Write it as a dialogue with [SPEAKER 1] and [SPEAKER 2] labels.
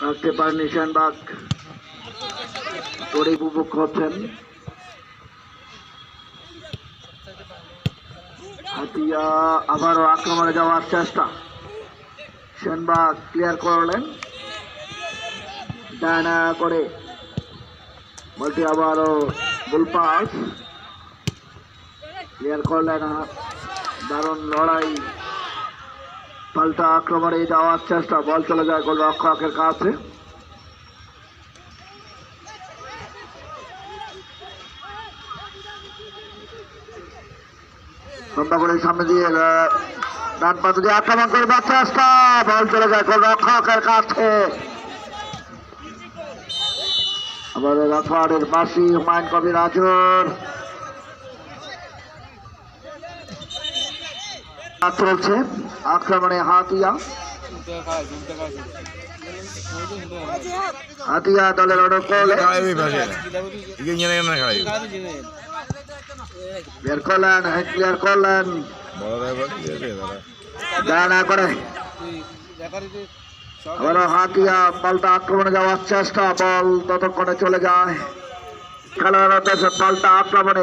[SPEAKER 1] থাকতে পারেনি সেনবাগ তড়ি উপভোগ করছেন? হাতিয়া আবারও আক্রমণে যাওয়ার চেষ্টা। সেনবাগ ক্লিয়ার করলেন। ডানা করে বলটি আবারও গোল পাস ক্লিয়ার করলেন দারুণ লড়াই। পাল্টা আক্রমণে যাওয়ার চেষ্টা। বল চলে যায় গোল রক্ষকের কাছে সামনে দিয়ে ডান দিয়ে আক্রমণ করবার চেষ্টা। বল চলে যায় গোল রক্ষকের কাছে। আবার রাজওয়াড়ের বাসি হুমায়ুন কবির আজর চলছে আক্রমণে হাতিয়া হাতিয়া দলের
[SPEAKER 2] খাওয়াবি
[SPEAKER 1] বের করলেন ক্লিয়ার করলেন।
[SPEAKER 2] দাদা।
[SPEAKER 1] ডানা করে। আবারও হাতিয়া পাল্টা আক্রমণে যাওয়ার চেষ্টা বল ততক্ষণে চলে যায়। খেলোয়াড় পাল্টা আক্রমণে